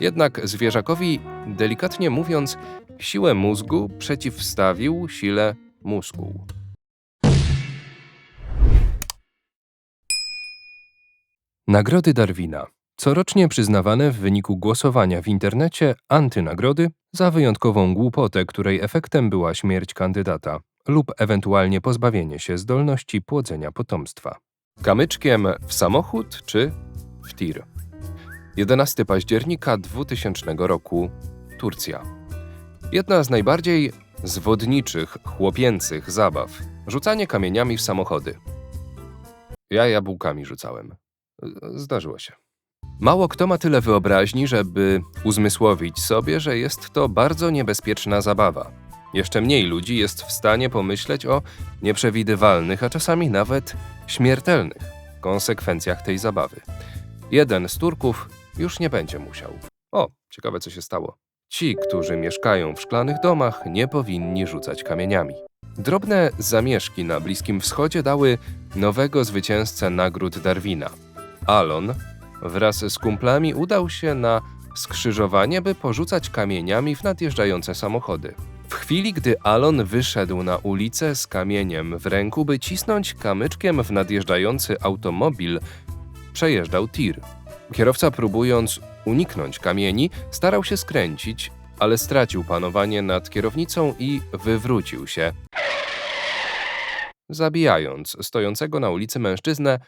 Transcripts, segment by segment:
Jednak zwierzakowi, delikatnie mówiąc, siłę mózgu przeciwstawił sile muskuł. Nagrody Darwina. Corocznie przyznawane w wyniku głosowania w internecie antynagrody za wyjątkową głupotę, której efektem była śmierć kandydata lub ewentualnie pozbawienie się zdolności płodzenia potomstwa. Kamyczkiem w samochód czy w tir? 11 października 2000 roku Turcja. Jedna z najbardziej zwodniczych, chłopięcych zabaw rzucanie kamieniami w samochody. Ja jabłkami rzucałem. Zdarzyło się. Mało kto ma tyle wyobraźni, żeby uzmysłowić sobie, że jest to bardzo niebezpieczna zabawa. Jeszcze mniej ludzi jest w stanie pomyśleć o nieprzewidywalnych, a czasami nawet śmiertelnych konsekwencjach tej zabawy. Jeden z Turków już nie będzie musiał. O, ciekawe co się stało. Ci, którzy mieszkają w szklanych domach, nie powinni rzucać kamieniami. Drobne zamieszki na Bliskim Wschodzie dały nowego zwycięzcę nagród Darwina. Alon wraz z kumplami udał się na skrzyżowanie, by porzucać kamieniami w nadjeżdżające samochody. W chwili, gdy Alon wyszedł na ulicę z kamieniem w ręku, by cisnąć kamyczkiem w nadjeżdżający automobil, przejeżdżał tir. Kierowca, próbując uniknąć kamieni, starał się skręcić, ale stracił panowanie nad kierownicą i wywrócił się, zabijając stojącego na ulicy mężczyznę,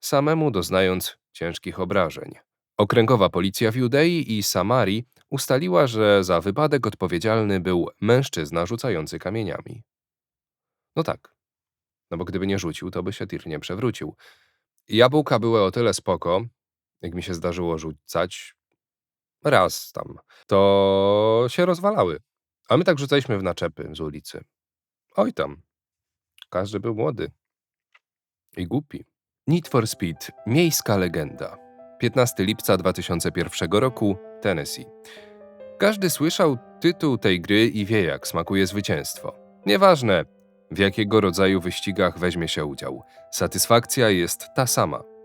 samemu doznając ciężkich obrażeń. Okręgowa policja w Judei i Samarii ustaliła, że za wypadek odpowiedzialny był mężczyzna rzucający kamieniami. No tak, no bo gdyby nie rzucił, to by się tir nie przewrócił. Jabłka były o tyle spoko, jak mi się zdarzyło rzucać raz tam, to się rozwalały. A my tak rzucaliśmy w naczepy z ulicy. Oj tam, każdy był młody i głupi. Need for Speed Miejska legenda. 15 lipca 2001 roku, Tennessee. Każdy słyszał tytuł tej gry i wie, jak smakuje zwycięstwo. Nieważne, w jakiego rodzaju wyścigach weźmie się udział. Satysfakcja jest ta sama.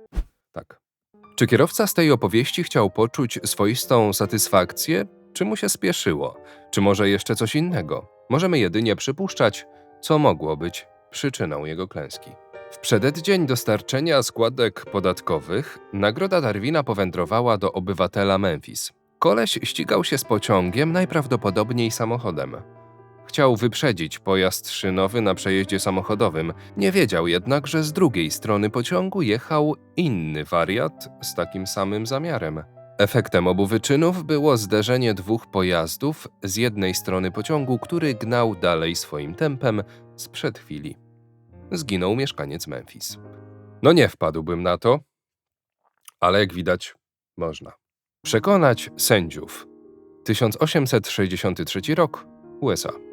Czy kierowca z tej opowieści chciał poczuć swoistą satysfakcję, czy mu się spieszyło? Czy może jeszcze coś innego? Możemy jedynie przypuszczać, co mogło być przyczyną jego klęski. W przededdzień dostarczenia składek podatkowych nagroda Darwina powędrowała do obywatela Memphis. Koleś ścigał się z pociągiem, najprawdopodobniej samochodem. Chciał wyprzedzić pojazd szynowy na przejeździe samochodowym. Nie wiedział jednak, że z drugiej strony pociągu jechał inny wariat z takim samym zamiarem. Efektem obu wyczynów było zderzenie dwóch pojazdów z jednej strony pociągu, który gnał dalej swoim tempem sprzed chwili zginął mieszkaniec Memphis. No nie wpadłbym na to, ale jak widać, można. Przekonać sędziów. 1863 rok, USA.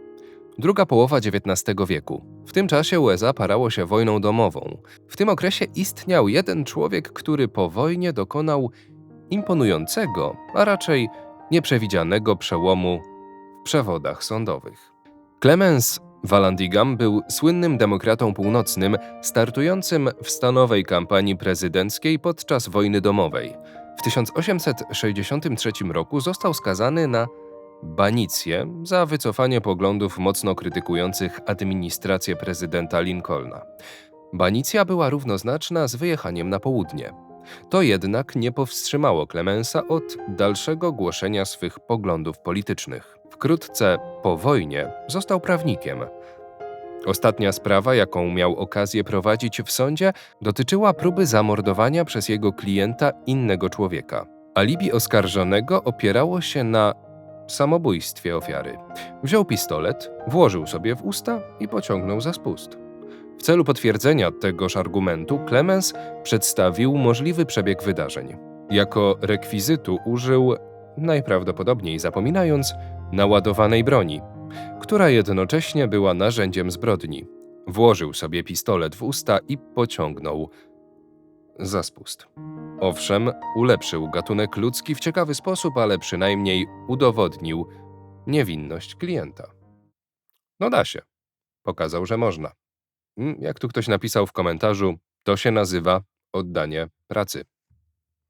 Druga połowa XIX wieku. W tym czasie USA parało się wojną domową. W tym okresie istniał jeden człowiek, który po wojnie dokonał imponującego, a raczej nieprzewidzianego przełomu w przewodach sądowych. Clemens Vallandigham był słynnym demokratą północnym, startującym w stanowej kampanii prezydenckiej podczas wojny domowej. W 1863 roku został skazany na banicję za wycofanie poglądów mocno krytykujących administrację prezydenta Lincolna. Banicja była równoznaczna z wyjechaniem na południe. To jednak nie powstrzymało Clemensa od dalszego głoszenia swych poglądów politycznych. Wkrótce po wojnie został prawnikiem. Ostatnia sprawa, jaką miał okazję prowadzić w sądzie, dotyczyła próby zamordowania przez jego klienta innego człowieka. Alibi oskarżonego opierało się na samobójstwie ofiary. Wziął pistolet, włożył sobie w usta i pociągnął za spust. W celu potwierdzenia tegoż argumentu Clemens przedstawił możliwy przebieg wydarzeń. Jako rekwizytu użył, najprawdopodobniej zapominając, naładowanej broni, która jednocześnie była narzędziem zbrodni. Włożył sobie pistolet w usta i pociągnął za spust. Owszem, ulepszył gatunek ludzki w ciekawy sposób, ale przynajmniej udowodnił niewinność klienta. No da się. Pokazał, że można. Mm, Jak tu ktoś napisał w komentarzu, to się nazywa oddanie pracy.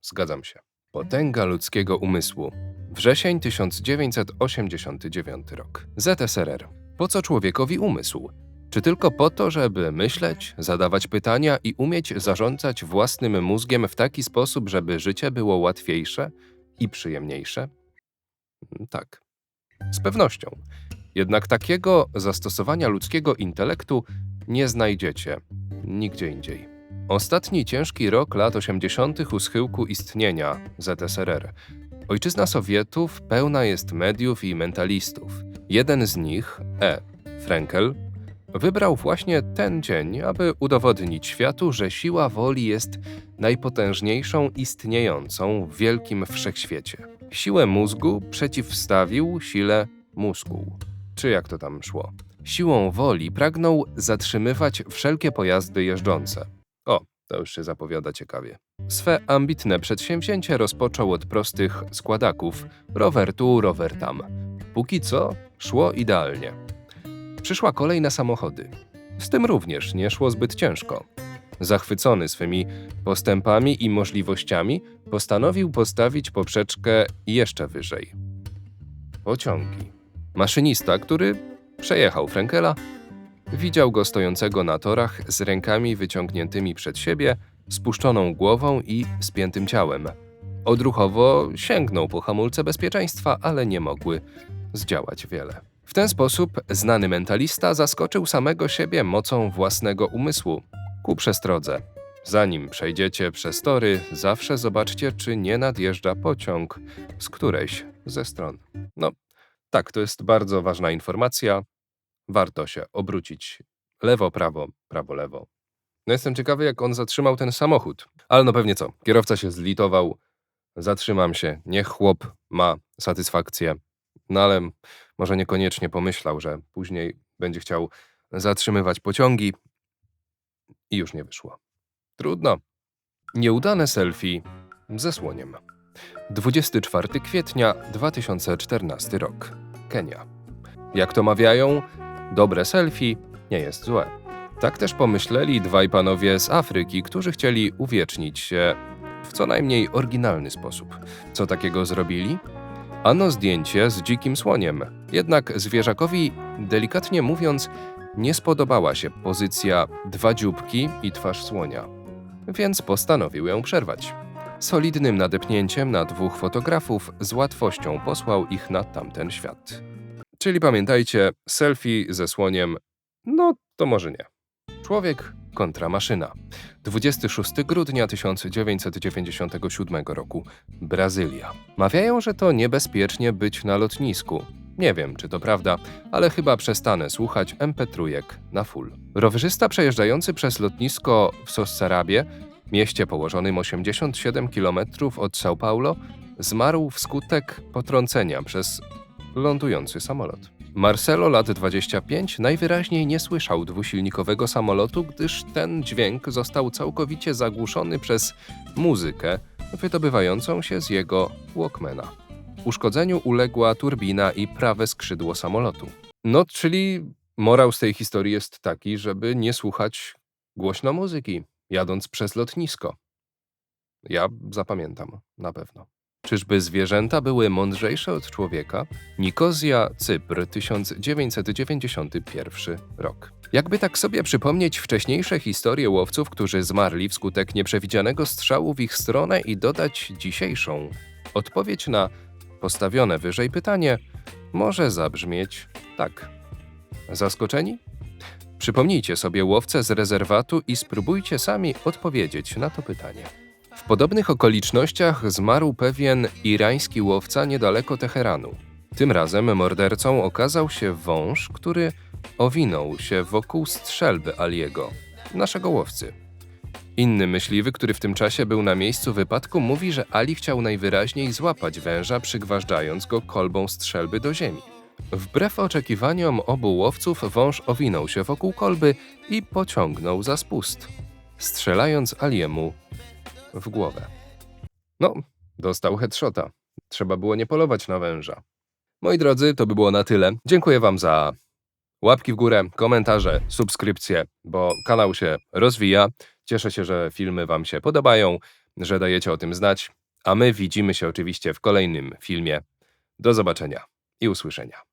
Zgadzam się. Potęga ludzkiego umysłu. Wrzesień 1989 rok. ZSRR. Po co człowiekowi umysł? Czy tylko po to, żeby myśleć, zadawać pytania i umieć zarządzać własnym mózgiem w taki sposób, żeby życie było łatwiejsze i przyjemniejsze? Tak. Z pewnością. Jednak takiego zastosowania ludzkiego intelektu nie znajdziecie nigdzie indziej. Ostatni ciężki rok lat 80. u schyłku istnienia ZSRR. Ojczyzna Sowietów pełna jest mediów i mentalistów. Jeden z nich, E. Frenkel, wybrał właśnie ten dzień, aby udowodnić światu, że siła woli jest najpotężniejszą istniejącą w wielkim wszechświecie. Siłę mózgu przeciwstawił sile mózgu. Czy jak to tam szło? Siłą woli pragnął zatrzymywać wszelkie pojazdy jeżdżące. O, to już się zapowiada ciekawie. Swe ambitne przedsięwzięcie rozpoczął od prostych składaków: rower tu, rower tam. Póki co szło idealnie. Przyszła kolej na samochody. Z tym również nie szło zbyt ciężko. Zachwycony swymi postępami i możliwościami, postanowił postawić poprzeczkę jeszcze wyżej. Pociągi. Maszynista, który przejechał Frenkela, widział go stojącego na torach z rękami wyciągniętymi przed siebie, spuszczoną głową i spiętym ciałem. Odruchowo sięgnął po hamulce bezpieczeństwa, ale nie mogły zdziałać wiele. W ten sposób znany mentalista zaskoczył samego siebie mocą własnego umysłu ku przestrodze. Zanim przejdziecie przez tory, zawsze zobaczcie, czy nie nadjeżdża pociąg z którejś ze stron. No, tak, to jest bardzo ważna informacja. Warto się obrócić lewo, prawo, prawo, lewo. No jestem ciekawy, jak on zatrzymał ten samochód. Ale no pewnie co, kierowca się zlitował, zatrzymam się, niech chłop ma satysfakcję. No ale może niekoniecznie pomyślał, że później będzie chciał zatrzymywać pociągi i już nie wyszło. Trudno. Nieudane selfie ze słoniem. 24 kwietnia 2014 rok. Kenia. Jak to mawiają, dobre selfie nie jest złe. Tak też pomyśleli dwaj panowie z Afryki, którzy chcieli uwiecznić się w co najmniej oryginalny sposób. Co takiego zrobili? Ano zdjęcie z dzikim słoniem. Jednak zwierzakowi, delikatnie mówiąc, nie spodobała się pozycja dwa dzióbki i twarz słonia, więc postanowił ją przerwać. Solidnym nadepnięciem na dwóch fotografów z łatwością posłał ich na tamten świat. Czyli pamiętajcie, selfie ze słoniem, no to może nie. Człowiek kontra maszyna. 26 grudnia 1997 roku. Brazylia. Mawiają, że to niebezpiecznie być na lotnisku. Nie wiem, czy to prawda, ale chyba przestanę słuchać MP3 na full. Rowerzysta przejeżdżający przez lotnisko w Sossarabie, mieście położonym 87 km od São Paulo, zmarł wskutek potrącenia przez lądujący samolot. Marcelo, lat 25, najwyraźniej nie słyszał dwusilnikowego samolotu, gdyż ten dźwięk został całkowicie zagłuszony przez muzykę wydobywającą się z jego Walkmana. Uszkodzeniu uległa turbina i prawe skrzydło samolotu. No, czyli morał z tej historii jest taki, żeby nie słuchać głośno muzyki, jadąc przez lotnisko. Ja zapamiętam, na pewno. Czyżby zwierzęta były mądrzejsze od człowieka? Nikozja, Cypr, 1991 rok. Jakby tak sobie przypomnieć wcześniejsze historie łowców, którzy zmarli wskutek nieprzewidzianego strzału w ich stronę i dodać dzisiejszą, odpowiedź na postawione wyżej pytanie może zabrzmieć tak. Zaskoczeni? Przypomnijcie sobie łowcę z rezerwatu i spróbujcie sami odpowiedzieć na to pytanie. W podobnych okolicznościach zmarł pewien irański łowca niedaleko Teheranu. Tym razem mordercą okazał się wąż, który owinął się wokół strzelby Aliego, naszego łowcy. Inny myśliwy, który w tym czasie był na miejscu wypadku, mówi, że Ali chciał najwyraźniej złapać węża, przygważdżając go kolbą strzelby do ziemi. Wbrew oczekiwaniom obu łowców, wąż owinął się wokół kolby i pociągnął za spust, strzelając Aliemu w głowę. No, dostał headshota. Trzeba było nie polować na węża. Moi drodzy, to by było na tyle. Dziękuję Wam za łapki w górę, komentarze, subskrypcje, bo kanał się rozwija. Cieszę się, że filmy Wam się podobają, że dajecie o tym znać, a my widzimy się oczywiście w kolejnym filmie Do zobaczenia i usłyszenia.